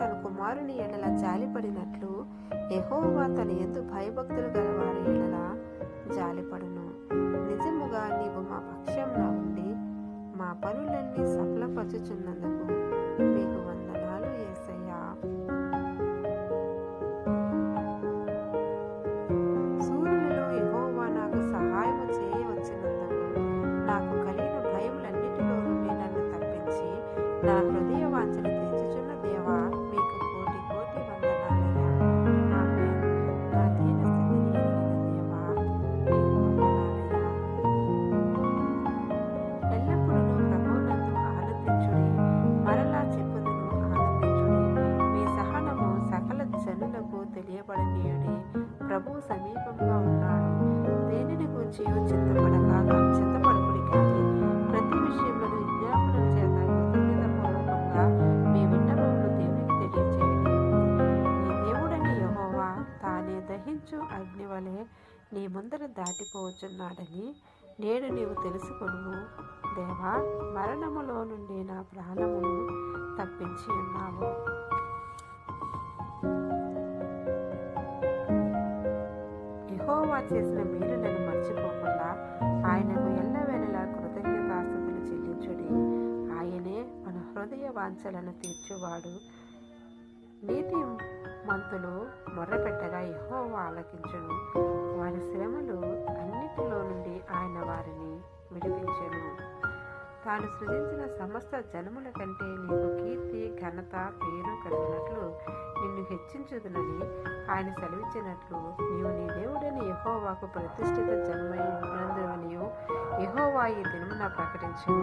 తన కుమారుని ఎడల జాలిపడినట్లు యెహోవా తన ఎందు భయభక్తులు గలవారి ఎడల జాలిపడును. నిజముగా నీవు మా పక్షంలో ఉండి మా పనులన్నీ సఫలపరచుచున్నందుకు తెలియబడనీయుడి ప్రభు సమీపంగా ఉన్నాడు. దేనిని గురించి చింతపడక చింతపడకుడి కానీ ప్రతి విషయంలో విజ్ఞాపన చేత కృతజ్ఞతపూర్వకంగా మీ విన్నపములు దేవునికి తెలియచేయండి. నీ దేవుడని యహోవా తానే దహించు అగ్ని వలె నీ ముందర దాటిపోవచ్చున్నాడని నేడు నీవు తెలుసుకొను దేవా మరణములో నుండి నా ప్రాణమును తప్పించి ఉన్నావు. చేసిన మేలులను మర్చిపోకుండా ఆయనకు ఎల్లవేళలా కృతజ్ఞతాస్థుతులు చెల్లించుడి. ఆయనే మన హృదయ వాంఛలను తీర్చువాడు. నీతి మంతులు మొర్రపెట్టగా యెహోవా ఆలకించును. వారి శ్రమలు అన్నిటిలో నుండి ఆయన వారిని విడిపించను. తాను సృజించిన సమస్త జనముల కంటే నీకు కీర్తి ఘనత పేరు కలిగినట్లు నిన్ను హెచ్చించుదునని ఆయన సెలవిచ్చినట్లు నీవు నీ దేవుడని యహోవాకు ప్రతిష్ఠిత జన్మై యహోవా ఈ దినమున ప్రకటించు